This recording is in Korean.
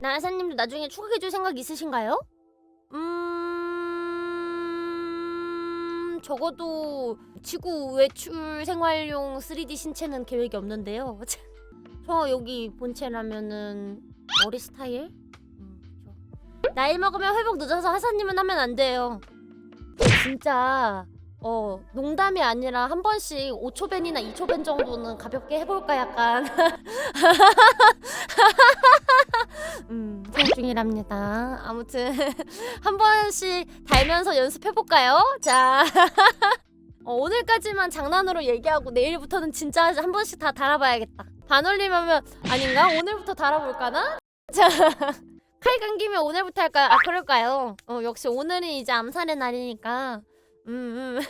나사님도 나중에 추가해줄 생각 있으신가요? 음... 적어도 지구 외출 생활용 3D 신체는 계획이 없는데요. 저 여기 본체라면은 머리 스타일? 음. 나이 먹으면 회복 늦어서 하사님은 하면 안 돼요. 진짜 어 농담이 아니라 한 번씩 5초 밴이나 2초 밴 정도는 가볍게 해볼까 약간 음 생각 중이랍니다 아무튼 한 번씩 달면서 연습해 볼까요? 자 어, 오늘까지만 장난으로 얘기하고 내일부터는 진짜 한 번씩 다 달아봐야겠다 반올림하면 아닌가? 오늘부터 달아볼까나? 자 칼 감기면 오늘부터 할까요? 아 그럴까요? 어 역시 오늘이 이제 암살의 날이니까 음, 음.